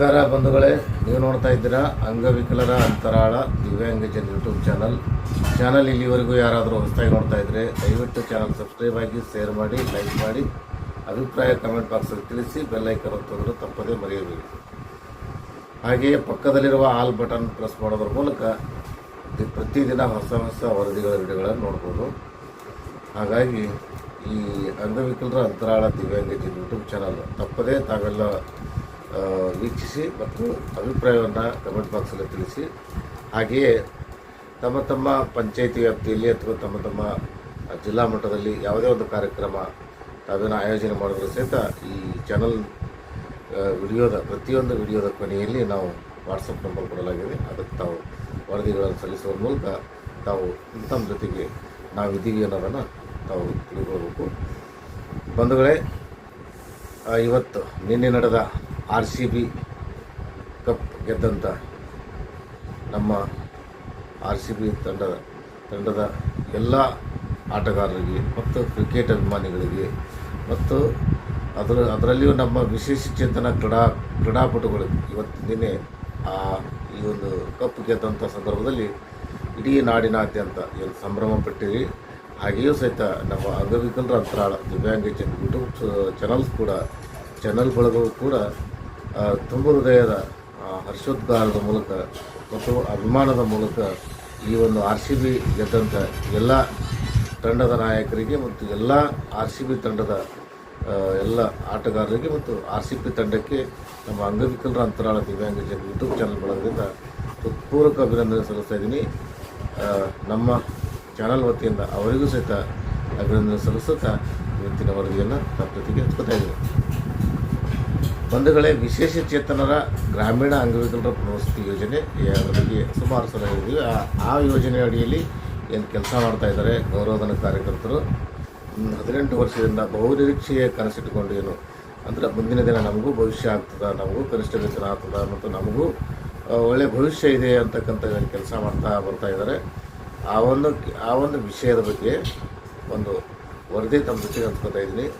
ಬಂಧುಗಳೇ, ನೀವು ನೋಡ್ತಾ ಇದ್ದೀರಾ ಅಂಗವಿಕಲರ ಅಂತರಾಳ ದಿವ್ಯಾಂಗಜನ್ ಯೂಟ್ಯೂಬ್ ಚಾನಲ್. ಚಾನಲ್ ಇಲ್ಲಿವರೆಗೂ ಯಾರಾದರೂ ಹೊಸದಾಗಿ ನೋಡ್ತಾ ಇದ್ದರೆ ದಯವಿಟ್ಟು ಚಾನಲ್ ಸಬ್ಸ್ಕ್ರೈಬ್ ಆಗಿ ಶೇರ್ ಮಾಡಿ ಲೈಕ್ ಮಾಡಿ, ಅಭಿಪ್ರಾಯ ಕಮೆಂಟ್ ಬಾಕ್ಸಲ್ಲಿ ತಿಳಿಸಿ ಬೆಲ್ಲೈಕನ್ ಒತ್ತೋದ್ರು ತಪ್ಪದೇ ಮರೆಯಬೇಡಿ. ಹಾಗೆಯೇ ಪಕ್ಕದಲ್ಲಿರುವ ಆಲ್ ಬಟನ್ ಪ್ರೆಸ್ ಮಾಡೋದ್ರ ಮೂಲಕ ಪ್ರತಿದಿನ ಹೊಸ ಹೊಸ ವರದಿಗಳ ವಿಡಿಯೋಗಳನ್ನು ನೋಡ್ಬೋದು. ಹಾಗಾಗಿ ಈ ಅಂಗವಿಕಲರ ಅಂತರಾಳ ದಿವ್ಯಾಂಗಜನ್ ಯೂಟ್ಯೂಬ್ ಚಾನಲ್ ತಪ್ಪದೇ ತಾವೆಲ್ಲ ವೀಕ್ಷಿಸಿ ಮತ್ತು ಅಭಿಪ್ರಾಯವನ್ನು ಕಮೆಂಟ್ ಬಾಕ್ಸಲ್ಲಿ ತಿಳಿಸಿ. ಹಾಗೆಯೇ ತಮ್ಮ ತಮ್ಮ ಪಂಚಾಯಿತಿ ವ್ಯಾಪ್ತಿಯಲ್ಲಿ ಅಥವಾ ತಮ್ಮ ತಮ್ಮ ಜಿಲ್ಲಾ ಮಟ್ಟದಲ್ಲಿ ಯಾವುದೇ ಒಂದು ಕಾರ್ಯಕ್ರಮ ತಾವೇನು ಆಯೋಜನೆ ಮಾಡಿದ್ರು ಸಹಿತ ಈ ಚಾನಲ್ ವಿಡಿಯೋದ, ಪ್ರತಿಯೊಂದು ವಿಡಿಯೋದ ಕೊನೆಯಲ್ಲಿ ನಾವು ವಾಟ್ಸಪ್ ನಂಬರ್ ಕೊಡಲಾಗಿದೆ. ಅದಕ್ಕೆ ತಾವು ವರದಿಗಳನ್ನು ಸಲ್ಲಿಸುವ ಮೂಲಕ ತಾವು ತಮ್ಮ ಜೊತೆಗೆ ನಾವಿದ್ದೀವಿ ಅನ್ನೋದನ್ನು ತಾವು ತಿಳ್ಕೊಳ್ಬೇಕು ಬಂಧುಗಳೇ ಇವತ್ತು ನಿನ್ನೆ ನಡೆದ ಆರ್ ಸಿ ಬಿ ಕಪ್ ಗೆದ್ದಂಥ ನಮ್ಮ ಆರ್ ಸಿ ಬಿ ತಂಡದ ತಂಡದ ಎಲ್ಲ ಆಟಗಾರರಿಗೆ ಮತ್ತು ಕ್ರಿಕೆಟ್ ಅಭಿಮಾನಿಗಳಿಗೆ ಮತ್ತು ಅದರ, ಅದರಲ್ಲಿಯೂ ನಮ್ಮ ವಿಶೇಷ ಚೇತನ ಕ್ರೀಡಾ, ಕ್ರೀಡಾಪಟುಗಳು ಇವತ್ತು ದಿನೇ ಆ, ಈ ಒಂದು ಕಪ್ ಗೆದ್ದಂಥ ಸಂದರ್ಭದಲ್ಲಿ ಇಡೀ ನಾಡಿನಾದ್ಯಂತ ಏನು ಸಂಭ್ರಮ ಪಟ್ಟಿರಿ. ಹಾಗೆಯೂ ಸಹಿತ ನಮ್ಮ ಅಂಗವಿಕಲರ ಅಂತರಾಳ ದಿವ್ಯಾಂಗಜನ್ ಯೂಟ್ಯೂಬ್ ಚಾನಲ್ಸ್ ಕೂಡ ಚಾನಲ್ ಬಳಗವು ಕೂಡ ತುಂಬ ಹೃದಯದ ಹರ್ಷೋದ್ಗಾರದ ಮೂಲಕ ಮತ್ತು ಅಭಿಮಾನದ ಮೂಲಕ ಈ ಒಂದು ಆರ್ ಸಿ ಬಿ ಗೆದ್ದಂಥ ಎಲ್ಲ ತಂಡದ ನಾಯಕರಿಗೆ ಮತ್ತು ಎಲ್ಲ ಆರ್ ಸಿ ಬಿ ತಂಡದ ಎಲ್ಲ ಆಟಗಾರರಿಗೆ ಮತ್ತು ಆರ್ ಸಿ ಪಿ ತಂಡಕ್ಕೆ ನಮ್ಮ ಅಂಗವಿಕಲರ ಅಂತರಾಳ ದಿವ್ಯಾಂಗಜನ್ ಯೂಟ್ಯೂಬ್ ಚಾನಲ್ ಬಳಗದಿಂದ ಹೃತ್ಪೂರ್ವಕ ಅಭಿನಂದನೆ ಸಲ್ಲಿಸ್ತಾ ಇದ್ದೀನಿ. ನಮ್ಮ ಚಾನಲ್ ವತಿಯಿಂದ ಅವರಿಗೂ ಸಹಿತ ಅಭಿನಂದನೆ ಸಲ್ಲಿಸುತ್ತಾ ಇವತ್ತಿನ ವರದಿಯನ್ನು ತಪ್ಪತಿಗೆ ಹಚ್ಕೋತಾ ಇದ್ದೀನಿ. ಬಂಧುಗಳೇ, ವಿಶೇಷ ಚೇತನರ ಗ್ರಾಮೀಣ ಅಂಗವಿಕಲರ ಪುನರ್ವಸತಿ ಯೋಜನೆ ಅದರ ಬಗ್ಗೆ ಸುಮಾರು ಸಲ ಹೇಳಿದ್ವಿ. ಆ- ಯೋಜನೆ ಅಡಿಯಲ್ಲಿ ಏನು ಕೆಲಸ ಮಾಡ್ತಾ ಇದ್ದಾರೆ ಗೌರವಧನ ಕಾರ್ಯಕರ್ತರು. ಹದಿನೆಂಟು ವರ್ಷದಿಂದ ಬಹುನಿರೀಕ್ಷೆಯ ಕನಸಿಟ್ಟುಕೊಂಡು ಏನು, ಅಂದರೆ ಮುಂದಿನ ದಿನ ನಮಗೂ ಭವಿಷ್ಯ ಆಗ್ತದೆ, ನಮಗೂ ಕನಿಷ್ಠ ವೇತನ ಆಗ್ತದ ಮತ್ತು ನಮಗೂ ಒಳ್ಳೆಯ ಭವಿಷ್ಯ ಇದೆ ಅಂತಕ್ಕಂಥ ಕೆಲಸ ಮಾಡ್ತಾ ಬರ್ತಾ ಇದ್ದಾರೆ. ಆ ಒಂದು ಆ ಒಂದು ವಿಷಯದ ಬಗ್ಗೆ ಒಂದು ವರದಿ ತಮ್ಮ ಜೊತೆಗೆ ಹಂಚ್ಕೊತಾ ಇದ್ದೀನಿ.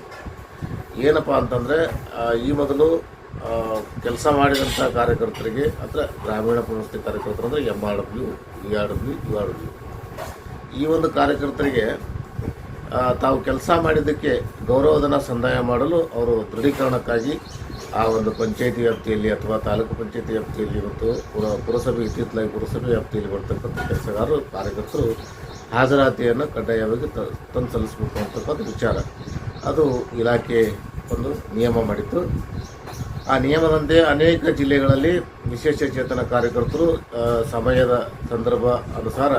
ಏನಪ್ಪ ಅಂತಂದರೆ ಈ ಮೊದಲು ಕೆಲಸ ಮಾಡಿದಂಥ ಕಾರ್ಯಕರ್ತರಿಗೆ, ಅಂದರೆ ಗ್ರಾಮೀಣ ಪುನರ್ವಸತಿ ಕಾರ್ಯಕರ್ತರು ಅಂದರೆ M R W E R W U R W. ಈ ಒಂದು ಕಾರ್ಯಕರ್ತರಿಗೆ ತಾವು ಕೆಲಸ ಮಾಡಿದ್ದಕ್ಕೆ ಗೌರವಧನ ಸಂದಾಯ ಮಾಡಲು ಅವರು ದೃಢೀಕರಣಕ್ಕಾಗಿ ಆ ಒಂದು ಪಂಚಾಯತಿ ವ್ಯಾಪ್ತಿಯಲ್ಲಿ ಅಥವಾ ತಾಲೂಕು ಪಂಚಾಯತಿ ವ್ಯಾಪ್ತಿಯಲ್ಲಿ ಮತ್ತು ಪುರ, ಪುರಸಭೆ ಇತ್ತಿತ್ತಲಾಗಿ ಪುರಸಭೆ ವ್ಯಾಪ್ತಿಯಲ್ಲಿ ಬರ್ತಕ್ಕಂಥ ಕೆಲಸಗಾರರು, ಕಾರ್ಯಕರ್ತರು ಹಾಜರಾತಿಯನ್ನು ಕಡ್ಡಾಯವಾಗಿ ತಂದು ಸಲ್ಲಿಸಬೇಕು ಅಂತಕ್ಕಂಥ ವಿಚಾರ. ಅದು ಇಲಾಖೆ ಒಂದು ನಿಯಮ ಮಾಡಿತ್ತು. ಆ ನಿಯಮದಂತೆ ಅನೇಕ ಜಿಲ್ಲೆಗಳಲ್ಲಿ ವಿಶೇಷ ಚೇತನ ಕಾರ್ಯಕರ್ತರು ಸಮಯದ ಸಂದರ್ಭ ಅನುಸಾರ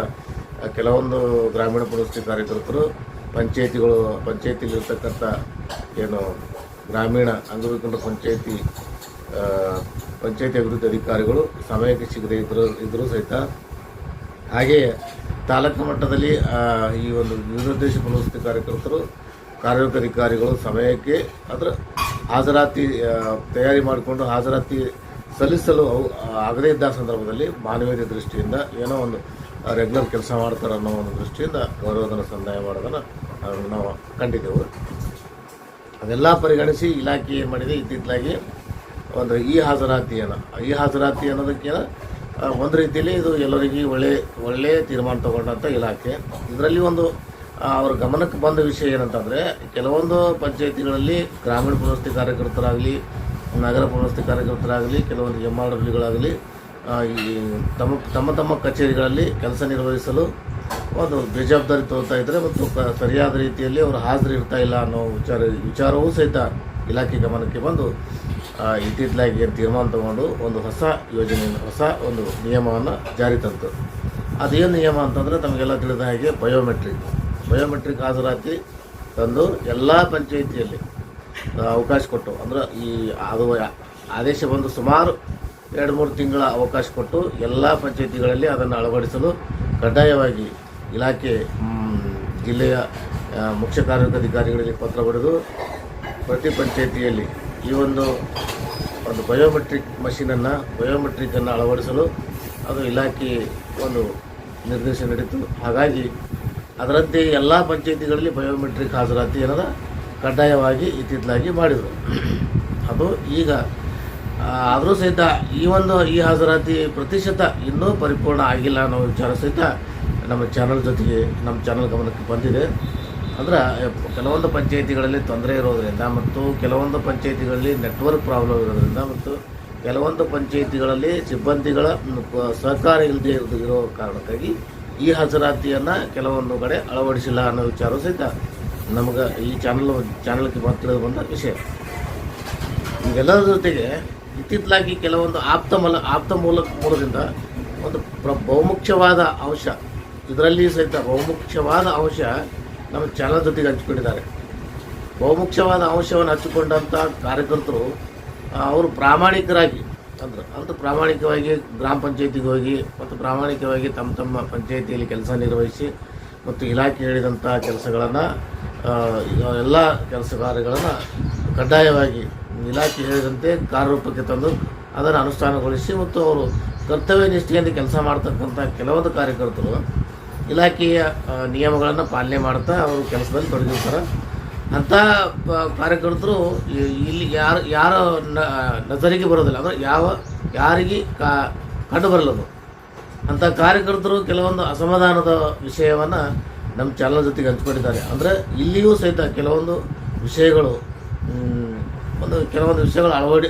ಕೆಲವೊಂದು ಗ್ರಾಮೀಣ ಪುನಸ್ತಿ ಕಾರ್ಯಕರ್ತರು, ಪಂಚಾಯತಿಗಳು ಪಂಚಾಯತಿಲಿರ್ತಕ್ಕಂಥ ಏನು ಗ್ರಾಮೀಣ ಅಂಗವಿಕಲರ ಪಂಚಾಯಿತಿ ಪಂಚಾಯಿತಿ ಅಭಿವೃದ್ಧಿ ಅಧಿಕಾರಿಗಳು, ಸಮಯಕ್ಕೆ ಸಿಗದೇ ಇದ್ದರೂ ಇದ್ದರೂ ಸಹಿತ. ಹಾಗೆಯೇ ತಾಲೂಕು ಮಟ್ಟದಲ್ಲಿ ಈ ಒಂದು ವಿವಿಧೋದ್ದೇಶ ಪುನರ್ವಸತಿ ಕಾರ್ಯಕರ್ತರು ಕಾರ್ಮಿಕ ಅಧಿಕಾರಿಗಳು ಸಮಯಕ್ಕೆ ಅದರ ಹಾಜರಾತಿ ತಯಾರಿ ಮಾಡಿಕೊಂಡು ಹಾಜರಾತಿ ಸಲ್ಲಿಸಲು ಅವು ಆಗದೇ ಇದ್ದ ಸಂದರ್ಭದಲ್ಲಿ ಮಾನವೀಯತೆ ದೃಷ್ಟಿಯಿಂದ ಏನೋ ಒಂದು ರೆಗ್ಯುಲರ್ ಕೆಲಸ ಮಾಡ್ತಾರೆ ಅನ್ನೋ ಒಂದು ದೃಷ್ಟಿಯಿಂದ ಗೌರವಧನ ಸಂದಾಯ ಮಾಡೋದನ್ನು ನಾವು ಕಂಡಿದ್ದೆವು. ಅದೆಲ್ಲ ಪರಿಗಣಿಸಿ ಇಲಾಖೆ ಏನು ಮಾಡಿದೆ? ಇತ್ತಿತ್ತಲಾಗಿ ಒಂದು ಈ ಹಾಜರಾತಿಯನ್ನು ಈ ಹಾಜರಾತಿ ಅನ್ನೋದಕ್ಕೆ ಒಂದು ರೀತಿಯಲ್ಲಿ ಇದು ಎಲ್ಲರಿಗೂ ಒಳ್ಳೆ ಒಳ್ಳೆಯ ತೀರ್ಮಾನ ತಗೊಂಡಂಥ ಇಲಾಖೆ. ಇದರಲ್ಲಿ ಒಂದು ಅವ್ರ ಗಮನಕ್ಕೆ ಬಂದ ವಿಷಯ ಏನಂತಂದರೆ, ಕೆಲವೊಂದು ಪಂಚಾಯತಿಗಳಲ್ಲಿ ಗ್ರಾಮೀಣ ಪುನರ್ವಸತಿ ಕಾರ್ಯಕರ್ತರಾಗಲಿ, ನಗರ ಪುನರ್ವಸತಿ ಕಾರ್ಯಕರ್ತರಾಗಲಿ, ಕೆಲವೊಂದು ಎಂ ಆರ್ ಡಬ್ಲ್ಯೂಗಳಾಗಲಿ ಈ ತಮ್ಮ ತಮ್ಮ ತಮ್ಮ ಕಚೇರಿಗಳಲ್ಲಿ ಕೆಲಸ ನಿರ್ವಹಿಸಲು ಒಂದು ಬೇಜವಾಬ್ದಾರಿ ತೋರ್ತಾ ಇದ್ದರೆ ಮತ್ತು ಸರಿಯಾದ ರೀತಿಯಲ್ಲಿ ಅವರು ಹಾಜರಿ ಇರ್ತಾ ಇಲ್ಲ ಅನ್ನೋ ವಿಚಾರ, ವಿಚಾರವೂ ಸಹಿತ ಇಲಾಖೆ ಗಮನಕ್ಕೆ ಬಂದು ಏನು ತೀರ್ಮಾನ ತಗೊಂಡು ಒಂದು ಹೊಸ ಯೋಜನೆಯನ್ನು, ಹೊಸ ಒಂದು ನಿಯಮವನ್ನು ಜಾರಿ ತಂತು. ಅದೇನು ನಿಯಮ ಅಂತಂದರೆ, ತಮಗೆಲ್ಲ ತಿಳಿದ ಹಾಗೆ ಬಯೋಮೆಟ್ರಿಕ್ ಬಯೋಮೆಟ್ರಿಕ್ ಹಾಜರಾತಿ ತಂದು ಎಲ್ಲ ಪಂಚಾಯಿತಿಯಲ್ಲಿ ಅವಕಾಶ ಕೊಟ್ಟು, ಅಂದ್ರೆ ಈ ಅದು ಆದೇಶ ಬಂದು ಸುಮಾರು ಎರಡು ಮೂರು ತಿಂಗಳ ಅವಕಾಶ ಕೊಟ್ಟು ಎಲ್ಲ ಪಂಚಾಯಿತಿಗಳಲ್ಲಿ ಅದನ್ನು ಅಳವಡಿಸಲು ಕಡ್ಡಾಯವಾಗಿ ಇಲಾಖೆ ಜಿಲ್ಲೆಯ ಮುಖ್ಯ ಅಧಿಕಾರಿಗಳಿಗೆ ಪತ್ರ ಬರೆದು ಪ್ರತಿ ಪಂಚಾಯಿತಿಯಲ್ಲಿ ಈ ಒಂದು ಒಂದು ಬಯೋಮೆಟ್ರಿಕ್ ಮಷೀನನ್ನು ಬಯೋಮೆಟ್ರಿಕನ್ನು ಅಳವಡಿಸಲು ಅದು ಇಲಾಖೆ ಒಂದು ನಿರ್ದೇಶನ ನೀಡಿತು ಹಾಗಾಗಿ ಅದರಂತೆ ಎಲ್ಲ ಪಂಚಾಯಿತಿಗಳಲ್ಲಿ ಬಯೋಮೆಟ್ರಿಕ್ ಹಾಜರಾತಿ ಏನದ? ಕಡ್ಡಾಯವಾಗಿ ಇತ್ತಿತ್ತಲಾಗಿ ಮಾಡಿದರು. ಅದು ಈಗ ಆದರೂ ಸಹಿತ ಈ ಒಂದು ಈ ಹಾಜರಾತಿ ಪ್ರತಿಶತ ಇನ್ನೂ ಪರಿಪೂರ್ಣ ಆಗಿಲ್ಲ ಅನ್ನೋ ವಿಚಾರ ಸಹಿತ ನಮ್ಮ ಚಾನಲ್ ಜೊತೆಗೆ, ನಮ್ಮ ಚಾನಲ್ ಗಮನಕ್ಕೆ ಬಂದಿದೆ. ಅಂದ್ರೆ, ಕೆಲವೊಂದು ಪಂಚಾಯಿತಿಗಳಲ್ಲಿ ತೊಂದರೆ ಇರೋದರಿಂದ ಮತ್ತು ಕೆಲವೊಂದು ಪಂಚಾಯಿತಿಗಳಲ್ಲಿ ನೆಟ್ವರ್ಕ್ ಪ್ರಾಬ್ಲಮ್ ಇರೋದರಿಂದ ಮತ್ತು ಕೆಲವೊಂದು ಪಂಚಾಯಿತಿಗಳಲ್ಲಿ ಸಿಬ್ಬಂದಿಗಳ ಸಹಕಾರ ಇಲ್ಲದೆ ಇರೋ ಕಾರಣಕ್ಕಾಗಿ ಈ ಹಾಜರಾತಿಯನ್ನು ಕೆಲವೊಂದು ಕಡೆ ಅಳವಡಿಸಿಲ್ಲ ಅನ್ನೋ ವಿಚಾರ ಸಹಿತ ನಮಗೆ ಈ ಚಾನಲ್ ಚಾನಲ್ಗೆ ತಿಳಿದು ಬಂದ ವಿಷಯ. ಇವೆಲ್ಲರ ಜೊತೆಗೆ ಇತ್ತಿತ್ತಲಾಗಿ ಕೆಲವೊಂದು ಆಪ್ತ ಮಲ ಆಪ್ತ ಮೂಲಕ ಮೂಲದಿಂದ ಒಂದು ಪ್ರ ಬಹುಮುಖ್ಯವಾದ ಅಂಶ, ಇದರಲ್ಲಿ ಸಹಿತ ಬಹುಮುಖ್ಯವಾದ ಅಂಶ ನಮ್ಮ ಚಾನಲ್ ಜೊತೆಗೆ ಹಂಚಿಕೊಂಡಿದ್ದಾರೆ. ಬಹುಮುಖ್ಯವಾದ ಅಂಶವನ್ನು ಹಚ್ಚಿಕೊಂಡಂಥ ಕಾರ್ಯಕರ್ತರು ಅವರು ಪ್ರಾಮಾಣಿಕರಾಗಿ ಅಂದ್ರೆ ಅದು ಪ್ರಾಮಾಣಿಕವಾಗಿ ಗ್ರಾಮ ಪಂಚಾಯತಿಗೆ ಹೋಗಿ ಮತ್ತು ಪ್ರಾಮಾಣಿಕವಾಗಿ ತಮ್ಮ ತಮ್ಮ ಪಂಚಾಯತಿಯಲ್ಲಿ ಕೆಲಸ ನಿರ್ವಹಿಸಿ ಮತ್ತು ಇಲಾಖೆ ಹೇಳಿದಂಥ ಕೆಲಸಗಳನ್ನು ಎಲ್ಲ ಕೆಲಸ ಕಾರ್ಯಗಳನ್ನು ಕಡ್ಡಾಯವಾಗಿ ಇಲಾಖೆ ಹೇಳಿದಂತೆ ಕಾರ್ಯರೂಪಕ್ಕೆ ತಂದು ಅದನ್ನು ಅನುಷ್ಠಾನಗೊಳಿಸಿ ಮತ್ತು ಅವರು ಕರ್ತವ್ಯ ನಿಷ್ಠೆಯಿಂದ ಕೆಲಸ ಮಾಡ್ತಕ್ಕಂಥ ಕೆಲವೊಂದು ಕಾರ್ಯಕರ್ತರು ಇಲಾಖೆಯ ನಿಯಮಗಳನ್ನು ಪಾಲನೆ ಮಾಡ್ತಾ ಅವರು ಕೆಲಸದಲ್ಲಿ ತೊಡಗಿರ್ತಾರೆ. ಪ- ಕಾರ್ಯಕರ್ತರು ಇಲ್ಲಿ ಯಾರು ಯಾರ ನಜರಿಗೆ ಬರೋದಿಲ್ಲ. ಅಂದರೆ ಯಾವ ಯಾರಿಗೆ ಕಾ, ಕಂಡು ಬರಲ್ಲದು. ಅಂಥ ಕಾರ್ಯಕರ್ತರು ಕೆಲವೊಂದು ಅಸಮಾಧಾನದ ವಿಷಯವನ್ನು ನಮ್ಮ ಚಾನಲ್ ಜೊತೆಗೆ ಹಂಚ್ಕೊಂಡಿದ್ದಾರೆ. ಅಂದರೆ ಇಲ್ಲಿಯೂ ಸಹಿತ ಕೆಲವೊಂದು ವಿಷಯಗಳು ಒಂದು ಕೆಲವೊಂದು ವಿಷಯಗಳು ಅಳವಡಿ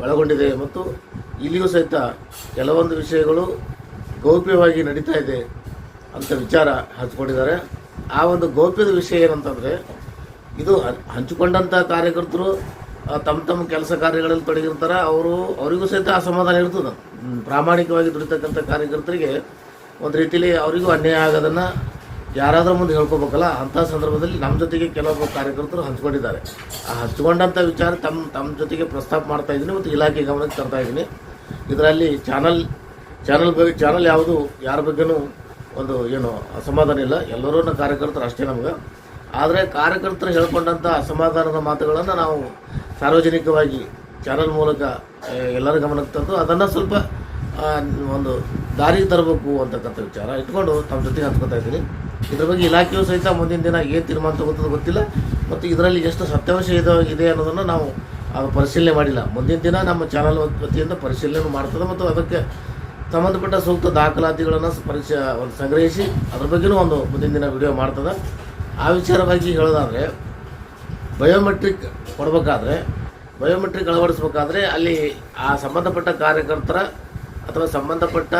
ಒಳಗೊಂಡಿದೆ ಮತ್ತು ಇಲ್ಲಿಯೂ ಸಹಿತ ಕೆಲವೊಂದು ವಿಷಯಗಳು ಗೌಪ್ಯವಾಗಿ ನಡೀತಾ ಇದೆ ಅಂತ ವಿಚಾರ ಹಚ್ಕೊಂಡಿದ್ದಾರೆ. ಆ ಒಂದು ಗೌಪ್ಯದ ವಿಷಯ ಏನಂತಂದರೆ ಇದು ಹಂಚಿಕೊಂಡಂಥ ಕಾರ್ಯಕರ್ತರು ತಮ್ಮ ತಮ್ಮ ಕೆಲಸ ಕಾರ್ಯಗಳಲ್ಲಿ ತೊಡಗಿರ್ತಾರೆ, ಅವರು, ಅವರಿಗೂ ಸಹಿತ ಅಸಮಾಧಾನ ಇರ್ತದೆ. ಪ್ರಾಮಾಣಿಕವಾಗಿ ದುಡಿತಕ್ಕಂಥ ಕಾರ್ಯಕರ್ತರಿಗೆ ಒಂದು ರೀತಿಯಲ್ಲಿ ಅವರಿಗೂ ಅನ್ಯಾಯ ಆಗೋದನ್ನು ಯಾರಾದರೂ ಮುಂದೆ ಹೇಳ್ಕೊಬೇಕಲ್ಲ, ಅಂಥ ಸಂದರ್ಭದಲ್ಲಿ ನಮ್ಮ ಜೊತೆಗೆ ಕೆಲವೊಬ್ಬ ಕಾರ್ಯಕರ್ತರು ಹಂಚ್ಕೊಂಡಿದ್ದಾರೆ. ಆ ಹಂಚ್ಕೊಂಡಂಥ ವಿಚಾರ ತಮ್ಮ ತಮ್ಮ ಜೊತೆಗೆ ಪ್ರಸ್ತಾಪ ಮಾಡ್ತಾ ಇದ್ದೀನಿ ಮತ್ತು ಇಲಾಖೆ ಗಮನಕ್ಕೆ ತರ್ತಾ ಇದ್ದೀನಿ. ಇದರಲ್ಲಿ ಚಾನಲ್ ಚಾನಲ್ ಬಗ್ಗೆ, ಚಾನಲ್ ಯಾವುದು, ಯಾರ ಬಗ್ಗೆನೂ ಒಂದು ಏನು ಅಸಮಾಧಾನ ಇಲ್ಲ. ಎಲ್ಲರೂ ಕಾರ್ಯಕರ್ತರು ಅಷ್ಟೇ ನಮ್ಗೆ. ಆದರೆ ಕಾರ್ಯಕರ್ತರು ಹೇಳ್ಕೊಂಡಂಥ ಅಸಮಾಧಾನದ ಮಾತುಗಳನ್ನು ನಾವು ಸಾರ್ವಜನಿಕವಾಗಿ ಚಾನಲ್ ಮೂಲಕ ಎಲ್ಲರ ಗಮನಕ್ಕೆ ತಂದು ಅದನ್ನು ಸ್ವಲ್ಪ ಒಂದು ದಾರಿಗೆ ತರಬೇಕು ಅಂತಕ್ಕಂಥ ವಿಚಾರ ಇಟ್ಕೊಂಡು ತಮ್ಮ ಜೊತೆಗೆ ಹತ್ಕೊತಾ ಇದ್ದೀನಿ. ಇದ್ರ ಬಗ್ಗೆ ಇಲಾಖೆಯು ಸಹಿತ ಮುಂದಿನ ದಿನ ಏನು ತೀರ್ಮಾನ ತಗೋತದೆ ಗೊತ್ತಿಲ್ಲ. ಮತ್ತು ಇದರಲ್ಲಿ ಎಷ್ಟು ಸತ್ಯಾಂಶ ಇದೆ ಅನ್ನೋದನ್ನು ನಾವು ಪರಿಶೀಲನೆ ಮಾಡಿಲ್ಲ. ಮುಂದಿನ ದಿನ ನಮ್ಮ ಚಾನಲ್ ವತಿಯಿಂದ ಪರಿಶೀಲನೆ ಮಾಡ್ತದೆ ಮತ್ತು ಅದಕ್ಕೆ ಸಂಬಂಧಪಟ್ಟ ಸೂಕ್ತ ದಾಖಲಾತಿಗಳನ್ನು ಪರಿಶ ಒಂದು ಸಂಗ್ರಹಿಸಿ ಅದ್ರ ಬಗ್ಗೆಯೂ ಒಂದು ಮುಂದಿನ ದಿನ ವಿಡಿಯೋ ಮಾಡ್ತದೆ. ಆ ವಿಚಾರವಾಗಿ ಹೇಳೋದಾದರೆ ಬಯೋಮೆಟ್ರಿಕ್ ಕೊಡಬೇಕಾದ್ರೆ ಬಯೋಮೆಟ್ರಿಕ್ ಅಳವಡಿಸ್ಬೇಕಾದ್ರೆ ಅಲ್ಲಿ ಆ ಸಂಬಂಧಪಟ್ಟ ಕಾರ್ಯಕರ್ತರ ಅಥವಾ ಸಂಬಂಧಪಟ್ಟ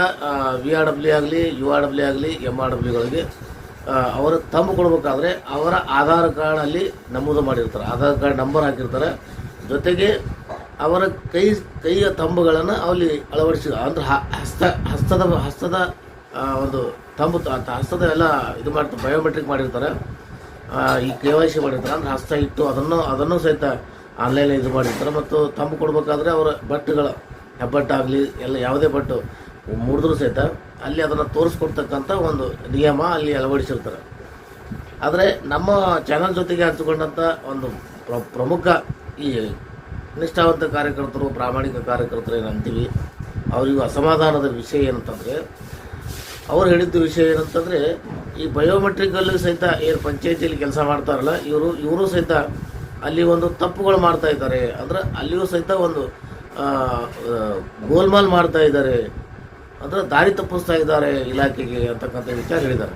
ವಿ ಆರ್ ಡಬ್ಲ್ಯೂ ಆಗಲಿ ಯು ಆರ್ ಡಬ್ಲ್ಯೂ ಆಗಲಿ ಎಂ ಆರ್ ಡಬ್ಲ್ಯೂಗಳಿಗೆ ಅವರು ತಂಬು ಕೊಡಬೇಕಾದ್ರೆ ಅವರ ಆಧಾರ್ ಕಾರ್ಡಲ್ಲಿ ನಮೂದು ಮಾಡಿರ್ತಾರೆ. ಆಧಾರ್ ಕಾರ್ಡ್ ನಂಬರ್ ಹಾಕಿರ್ತಾರೆ. ಜೊತೆಗೆ ಅವರ ಕೈ, ಕೈಯ ತಂಬುಗಳನ್ನು ಅಲ್ಲಿ ಅಳವಡಿಸಿ, ಅಂದ್ರೆ ಹಸ್ತ, ಹಸ್ತದ ಹಸ್ತದ ಒಂದು ತಂಬು ಹಸ್ತದ ಎಲ್ಲ ಇದು ಮಾಡ್ತಾರೆ ಬಯೋಮೆಟ್ರಿಕ್ ಮಾಡಿರ್ತಾರೆ. ಈ ಕೆ ವೈ ಸಿ ಮಾಡಿರ್ತಾರೆ, ಅಂದ್ರೆ ಹಸ್ತ ಇಟ್ಟು ಅದನ್ನು ಅದನ್ನು ಸಹಿತ ಆನ್ಲೈನ್ ಇದು ಮಾಡಿರ್ತಾರೆ. ಮತ್ತು ತಂಬು ಕೊಡಬೇಕಾದ್ರೆ ಅವರ ಬಟ್ಟುಗಳ, ಹೆಬ್ಬಟ್ಟಾಗಲಿ, ಎಲ್ಲ ಯಾವುದೇ ಬಟ್ಟು ಮುರಿದ್ರು ಸಹಿತ ಅಲ್ಲಿ ಅದನ್ನು ತೋರಿಸ್ಕೊಡ್ತಕ್ಕಂಥ ಒಂದು ನಿಯಮ ಅಲ್ಲಿ ಅಳವಡಿಸಿರ್ತಾರೆ. ಆದರೆ ನಮ್ಮ ಚಾನಲ್ ಜೊತೆಗೆ ಹಂಚಿಕೊಂಡಂಥ ಒಂದು ಪ್ರ- ಪ್ರಮುಖ ಈ ನಿಷ್ಠಾವಂತ ಕಾರ್ಯಕರ್ತರು, ಪ್ರಾಮಾಣಿಕ ಕಾರ್ಯಕರ್ತರು ಏನು ಅಂತೀವಿ, ಅವರಿಗೂ ಅಸಮಾಧಾನದ ವಿಷಯ ಏನಂತಂದರೆ, ಅವ್ರು ಹೇಳಿದ್ದ ವಿಷಯ ಏನಂತಂದರೆ ಈ ಬಯೋಮೆಟ್ರಿಕಲ್ಲೂ ಸಹಿತ ಏನು ಪಂಚಾಯತಿಯಲ್ಲಿ ಕೆಲಸ ಮಾಡ್ತಾರಲ್ಲ, ಇವರು ಇವರು ಸಹಿತ ಅಲ್ಲಿ ಒಂದು ತಪ್ಪುಗಳು ಮಾಡ್ತಾ ಇದ್ದಾರೆ. ಅಂದರೆ ಅಲ್ಲಿಯೂ ಸಹಿತ ಒಂದು ಗೋಲ್ಮಾಲ್ ಮಾಡ್ತಾ ಇದ್ದಾರೆ. ಅಂದರೆ ದಾರಿ ತಪ್ಪಿಸ್ತಾ ಇದ್ದಾರೆ ಇಲಾಖೆಗೆ ಅಂತಕ್ಕಂಥ ವಿಚಾರ ಹೇಳಿದ್ದಾರೆ.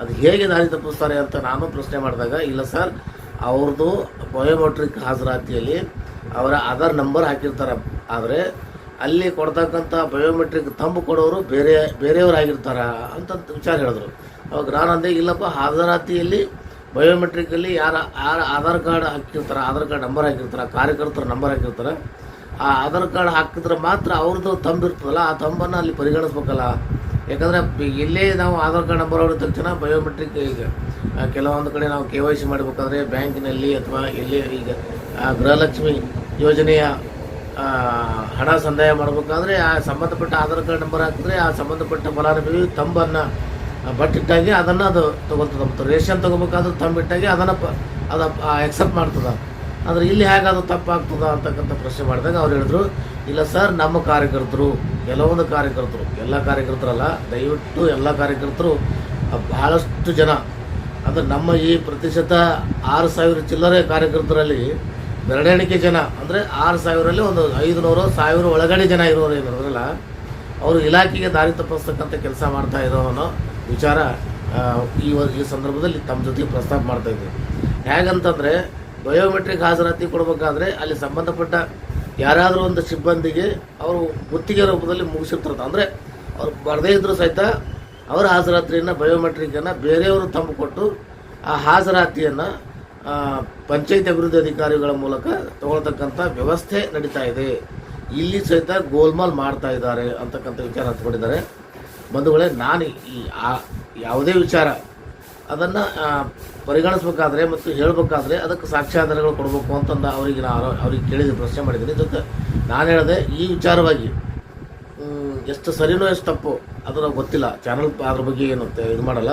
ಅದು ಹೇಗೆ ದಾರಿ ತಪ್ಪಿಸ್ತಾರೆ ಅಂತ ನಾನು ಪ್ರಶ್ನೆ ಮಾಡಿದಾಗ, ಇಲ್ಲ ಸರ್, ಅವ್ರದ್ದು ಬಯೋಮೆಟ್ರಿಕ್ ಹಾಜರಾತಿಯಲ್ಲಿ ಅವರ ಆಧಾರ್ ನಂಬರ್ ಹಾಕಿರ್ತಾರೆ. ಆದರೆ ಅಲ್ಲಿ ಕೊಡ್ತಕ್ಕಂಥ ಬಯೋಮೆಟ್ರಿಕ್ ತಂಬು ಕೊಡೋರು ಬೇರೆ ಬೇರೆಯವರಾಗಿರ್ತಾರ ಅಂತ ವಿಚಾರ ಹೇಳಿದ್ರು. ಅವಾಗ ನಾನು ಇಲ್ಲಪ್ಪ, ಹಾಜರಾತಿಯಲ್ಲಿ, ಬಯೋಮೆಟ್ರಿಕಲ್ಲಿ ಯಾರ ಯಾರ ಆಧಾರ್ ಕಾರ್ಡ್ ಹಾಕಿರ್ತಾರೆ, ಆಧಾರ್ ಕಾರ್ಡ್ ನಂಬರ್ ಹಾಕಿರ್ತಾರೆ, ಕಾರ್ಯಕರ್ತರ ನಂಬರ್ ಹಾಕಿರ್ತಾರೆ, ಆ ಆಧಾರ್ ಕಾರ್ಡ್ ಹಾಕಿದ್ರೆ ಮಾತ್ರ ಅವ್ರದ್ದು ತಂಬಿರ್ತದಲ್ಲ, ಆ ತಂಬನ್ನು ಅಲ್ಲಿ ಪರಿಗಣಿಸ್ಬೇಕಲ್ಲ. ಯಾಕಂದರೆ ಇಲ್ಲೇ ನಾವು ಆಧಾರ್ ಕಾರ್ಡ್ ನಂಬರ್ ಹೊಡೆದ ತಕ್ಷಣ ಬಯೋಮೆಟ್ರಿಕ್ ಈಗ ಕೆಲವೊಂದು ಕಡೆ ನಾವು ಕೆ ವೈ ಸಿ ಮಾಡಬೇಕಾದ್ರೆ ಬ್ಯಾಂಕಿನಲ್ಲಿ ಅಥವಾ ಇಲ್ಲಿ ಈಗ ಗೃಹಲಕ್ಷ್ಮಿ ಯೋಜನೆಯ ಹಣ ಸಂದಾಯ ಮಾಡಬೇಕಾದ್ರೆ ಆ ಸಂಬಂಧಪಟ್ಟ ಆಧಾರ್ ಕಾರ್ಡ್ ನಂಬರ್ ಹಾಕಿದ್ರೆ ಆ ಸಂಬಂಧಪಟ್ಟ ಫಲಾನುಭವಿ ತಂಬನ್ನು ಬಟ್ಟಿಟ್ಟಾಗಿ ಅದನ್ನು ಅದು ತೊಗೊಳ್ತದೆ. ಮತ್ತು ರೇಷನ್ ತೊಗೋಬೇಕಾದ್ರೆ ತಂಬಿಟ್ಟಾಗಿ ಅದನ್ನು ಪ, ಅದು ಎಕ್ಸೆಪ್ಟ್ ಮಾಡ್ತದೆ. ಆದರೆ ಇಲ್ಲಿ ಹೇಗೆ ಅದು ತಪ್ಪಾಗ್ತದ ಅಂತಕ್ಕಂಥ ಪ್ರಶ್ನೆ ಮಾಡಿದಾಗ ಅವ್ರು ಹೇಳಿದ್ರು, ಇಲ್ಲ ಸರ್, ನಮ್ಮ ಕಾರ್ಯಕರ್ತರು, ಕೆಲವೊಂದು ಕಾರ್ಯಕರ್ತರು, ಎಲ್ಲ ಕಾರ್ಯಕರ್ತರಲ್ಲ, ದಯವಿಟ್ಟು ಎಲ್ಲ ಕಾರ್ಯಕರ್ತರು ಭಾಳಷ್ಟು ಜನ, ಅಂದರೆ ನಮ್ಮ ಈ ಪ್ರತಿಶತ ಆರು ಸಾವಿರ ಚಿಲ್ಲರೆ ಕಾರ್ಯಕರ್ತರಲ್ಲಿ ಬೆರಳೆಣಿಕೆ ಜನ, ಅಂದರೆ ಆರು ಸಾವಿರಲ್ಲಿ ಒಂದು ಐದು ನೂರು ಸಾವಿರ ಒಳಗಡೆ ಜನ ಇರೋರು ಏನಿರೋದ್ರಲ್ಲ ಅವರು ಇಲಾಖೆಗೆ ದಾರಿ ತಪ್ಪಿಸ್ತಕ್ಕಂಥ ಕೆಲಸ ಮಾಡ್ತಾ ಇರೋವನು ವಿಚಾರ ಈ ಈ ಸಂದರ್ಭದಲ್ಲಿ ತಮ್ಮ ಜೊತೆಗೆ ಪ್ರಸ್ತಾಪ ಮಾಡ್ತಾ ಇದ್ದೀವಿ ಹೇಗಂತಂದರೆ, ಬಯೋಮೆಟ್ರಿಕ್ ಹಾಜರಾತಿ ಕೊಡಬೇಕಾದ್ರೆ ಅಲ್ಲಿ ಸಂಬಂಧಪಟ್ಟ ಯಾರಾದರೂ ಒಂದು ಸಿಬ್ಬಂದಿಗೆ ಅವರು ಗುತ್ತಿಗೆ ರೂಪದಲ್ಲಿ ಮುಗಿಸಿರ್ತಾರೆ ಅಂದರೆ ಅವ್ರು ಬರದೇ ಇದ್ದರೂ ಸಹಿತ ಅವರ ಹಾಜರಾತಿಯನ್ನು ಬಯೋಮೆಟ್ರಿಕನ್ನು ಬೇರೆಯವರು ತಂಬ ಕೊಟ್ಟು ಆ ಹಾಜರಾತಿಯನ್ನು ಪಂಚಾಯತ್ ಅಭಿವೃದ್ಧಿ ಅಧಿಕಾರಿಗಳ ಮೂಲಕ ತಗೊಳ್ತಕ್ಕಂಥ ವ್ಯವಸ್ಥೆ ನಡೀತಾ ಇದೆ. ಇಲ್ಲಿ ಸಹಿತ ಗೋಲ್ಮಾಲ್ ಮಾಡ್ತಾ ಇದ್ದಾರೆ ಅಂತಕ್ಕಂಥ ವಿಚಾರ ಹಚ್ಕೊಂಡಿದ್ದಾರೆ ಬಂಧುಗಳೇ, ನಾನು ಈ ಆ- ಯಾವುದೇ ವಿಚಾರ ಅದನ್ನು ಪರಿಗಣಿಸ್ಬೇಕಾದ್ರೆ ಮತ್ತು ಹೇಳಬೇಕಾದ್ರೆ ಅದಕ್ಕೆ ಸಾಕ್ಷ್ಯಾಧಾರಗಳು ಕೊಡಬೇಕು ಅಂತಂದ ಅವರಿಗೆ ನಾನು ಅವ್ರಿಗೆ ಕೇಳಿದ ಪ್ರಶ್ನೆ ಮಾಡಿದ್ದೀನಿ. ಜೊತೆ ನಾನು ಹೇಳಿದೆ ಈ ವಿಚಾರವಾಗಿ ಎಷ್ಟು ಸರಿನೋ ಎಷ್ಟು ತಪ್ಪು ಅದು ನಾವು ಗೊತ್ತಿಲ್ಲ. ಚಾನಲ್ ಅದ್ರ ಬಗ್ಗೆ ಏನು ಇದು ಮಾಡಲ್ಲ.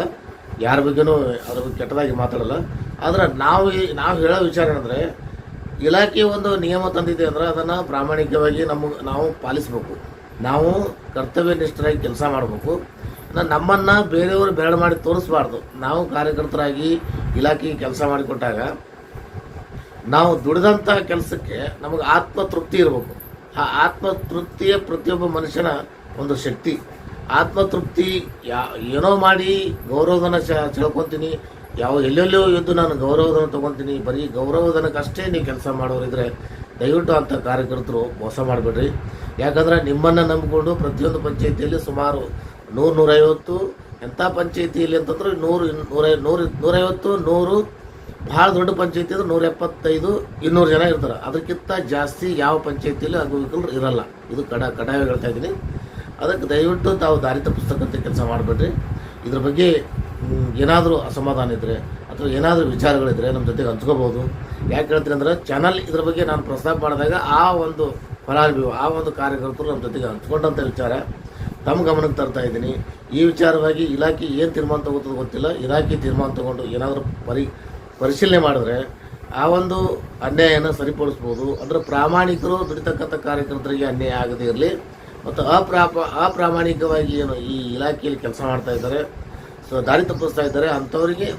ಯಾರ ಬಗ್ಗೆನೂ ಅದ್ರ ಬಗ್ಗೆ ಕೆಟ್ಟದಾಗಿ ಮಾತಾಡಲ್ಲ. ಆದರೆ ನಾವು ನಾವು ಹೇಳೋ ವಿಚಾರ ಏನಂದರೆ, ಇಲಾಖೆ ಒಂದು ನಿಯಮ ತಂದಿದೆ ಅಂದರೆ ಅದನ್ನು ಪ್ರಾಮಾಣಿಕವಾಗಿ ನಮಗೆ, ನಾವು ಪಾಲಿಸಬೇಕು. ನಾವು ಕರ್ತವ್ಯ ನಿಷ್ಠರಾಗಿ ಕೆಲಸ ಮಾಡಬೇಕು. ನಮ್ಮನ್ನು ಬೇರೆಯವರು ಬೆರಳು ಮಾಡಿ ತೋರಿಸ್ಬಾರ್ದು. ನಾವು ಕಾರ್ಯಕರ್ತರಾಗಿ ಇಲಾಖೆಗೆ ಕೆಲಸ ಮಾಡಿಕೊಟ್ಟಾಗ ನಾವು ದುಡಿದಂಥ ಕೆಲಸಕ್ಕೆ ನಮಗೆ ಆತ್ಮತೃಪ್ತಿ ಇರಬೇಕು. ಆ ಆತ್ಮತೃಪ್ತಿಯ ಪ್ರತಿಯೊಬ್ಬ ಮನುಷ್ಯನ ಒಂದು ಶಕ್ತಿ. ಆತ್ಮತೃಪ್ತಿ ಯಾ ಏನೋ ಮಾಡಿ ಗೌರವಧನ ಚ ಚಳ್ಕೊತೀನಿ ಯಾವ ಎಲ್ಲೆಲ್ಲೋ ಎದ್ದು ನಾನು ಗೌರವಧನ ತೊಗೊತೀನಿ. ಬರೀ ಗೌರವಧನಕ್ಕಷ್ಟೇ ನೀವು ಕೆಲಸ ಮಾಡೋರಿದ್ರೆ ದಯವಿಟ್ಟು ಅಂಥ ಕಾರ್ಯಕರ್ತರು ಮೋಸ ಮಾಡಬೇಡ್ರಿ. ಯಾಕಂದ್ರೆ ನಿಮ್ಮನ್ನು ನಂಬಿಕೊಂಡು ಪ್ರತಿಯೊಂದು ಪಂಚಾಯಿತಿಯಲ್ಲಿ ಸುಮಾರು ನೂರು ನೂರೈವತ್ತು, ಎಂಥ ಪಂಚಾಯತಿಯಲ್ಲಿ ಅಂತಂದ್ರೆ ನೂರು ನೂರ, ನೂರು ನೂರೈವತ್ತು, ನೂರು, ಭಾಳ ದೊಡ್ಡ ಪಂಚಾಯಿತಿ ಅಂದ್ರೆ ನೂರ ಎಪ್ಪತ್ತೈದು, ಇನ್ನೂರು ಜನ ಇರ್ತಾರೆ. ಅದಕ್ಕಿಂತ ಜಾಸ್ತಿ ಯಾವ ಪಂಚಾಯಿತಿಯಲ್ಲಿ ಅಂಗವಿಕಲರು ಇರಲ್ಲ. ಇದು ಕಡ, ಕಡ್ಡಾಯ ಹೇಳ್ತಾ ಇದ್ದೀನಿ. ಅದಕ್ಕೆ ದಯವಿಟ್ಟು ತಾವು ದಾರಿ ತಪ್ಪಿಸ್ತಕ್ಕಂಥ ಕೆಲಸ ಮಾಡಬೇಡ್ರಿ. ಇದ್ರ ಬಗ್ಗೆ ಏನಾದರೂ ಅಸಮಾಧಾನ ಇದ್ದರೆ ಅಥವಾ ಏನಾದರೂ ವಿಚಾರಗಳಿದ್ದರೆ ನಮ್ಮ ಜೊತೆಗೆ ಹಂಚ್ಕೋಬೋದು. ಯಾಕೆ ಹೇಳ್ತೀನಿ ಅಂದ್ರೆ ಚಾನಲ್ ಇದ್ರ ಬಗ್ಗೆ ನಾನು ಪ್ರಸ್ತಾಪ ಮಾಡಿದಾಗ ಆ ಒಂದು ಫಲಾನುಭವಿ, ಆ ಒಂದು ಕಾರ್ಯಕರ್ತರು ನಮ್ಮ ಜೊತೆಗೆ ಹಂಚ್ಕೊಂಡಂಥ ವಿಚಾರ. ತಮ್ಮ ಗಮನಕ್ಕೆ ತರ್ತಾ ಇದ್ದೀನಿ. ಈ ವಿಚಾರವಾಗಿ ಇಲಾಖೆ ಏನು ತೀರ್ಮಾನ ತಗೋತದೆ ಗೊತ್ತಿಲ್ಲ. ಇಲಾಖೆ ತೀರ್ಮಾನ ತಗೊಂಡು ಏನಾದರೂ ಪರಿ, ಪರಿಶೀಲನೆ ಮಾಡಿದ್ರೆ ಆ ಒಂದು ಅನ್ಯಾಯನ ಸರಿಪಡಿಸ್ಬೋದು. ಅಂದರೆ ಪ್ರಾಮಾಣಿಕರು ದುಡಿತಕ್ಕಂಥ ಕಾರ್ಯಕರ್ತರಿಗೆ ಅನ್ಯಾಯ ಆಗದೇ ಇರಲಿ ಮತ್ತು ಅಪ್ರಾಪ, ಅಪ್ರಾಮಾಣಿಕವಾಗಿ ಏನು ಈ ಇಲಾಖೆಯಲ್ಲಿ ಕೆಲಸ ಮಾಡ್ತಾ ಇದ್ದಾರೆ. ಸೊ ದಾರಿ ತಪ್ಪಿಸ್ತಾ ಇದ್ದಾರೆ. ಅಂಥವರಿಗೆ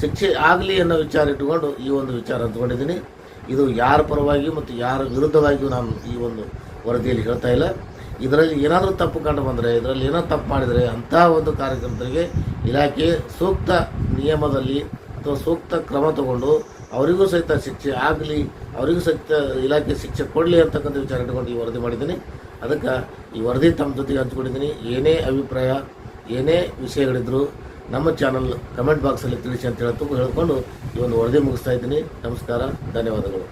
ಶಿಕ್ಷೆ ಆಗಲಿ ಅನ್ನೋ ವಿಚಾರ ಇಟ್ಟುಕೊಂಡು ಈ ಒಂದು ವಿಚಾರ ಅಂದ್ಕೊಂಡಿದ್ದೀನಿ ಇದು ಯಾರ ಪರವಾಗಿ ಮತ್ತು ಯಾರ ವಿರುದ್ಧವಾಗಿಯೂ ನಾನು ಈ ಒಂದು ವರದಿಯಲ್ಲಿ ಹೇಳ್ತಾ ಇಲ್ಲ. ಇದರಲ್ಲಿ ಏನಾದರೂ ತಪ್ಪು ಕಂಡು ಬಂದರೆ, ಇದರಲ್ಲಿ ಏನೋ ತಪ್ಪು ಮಾಡಿದರೆ ಅಂಥ ಒಂದು ಕಾರ್ಯಕರ್ತರಿಗೆ ಇಲಾಖೆ ಸೂಕ್ತ ನಿಯಮದಲ್ಲಿ ಅಥವಾ ಸೂಕ್ತ ಕ್ರಮ ತಗೊಂಡು ಅವರಿಗೂ ಸಹಿತ ಶಿಕ್ಷೆ ಆಗಲಿ, ಅವರಿಗೂ ಸಹಿತ ಇಲಾಖೆ ಶಿಕ್ಷೆ ಕೊಡಲಿ ಅಂತಕ್ಕಂಥ ವಿಚಾರ ಇಟ್ಕೊಂಡು ಈ ವರದಿ ಮಾಡಿದ್ದೀನಿ. ಅದಕ್ಕೆ ಈ ವರದಿ ತಮ್ಮ ಜೊತೆಗೆ ಹಂಚ್ಕೊಂಡಿದ್ದೀನಿ. ಏನೇ ಅಭಿಪ್ರಾಯ, ಏನೇ ವಿಷಯಗಳಿದ್ರು ನಮ್ಮ ಚಾನಲ್ ಕಮೆಂಟ್ ಬಾಕ್ಸಲ್ಲಿ ತಿಳಿಸಿ ಅಂತ ಹೇಳ್ತು ಹೇಳ್ಕೊಂಡು ಈ ಒಂದು ವರದಿ ಮುಗಿಸ್ತಾ ಇದ್ದೀನಿ. ನಮಸ್ಕಾರ, ಧನ್ಯವಾದಗಳು.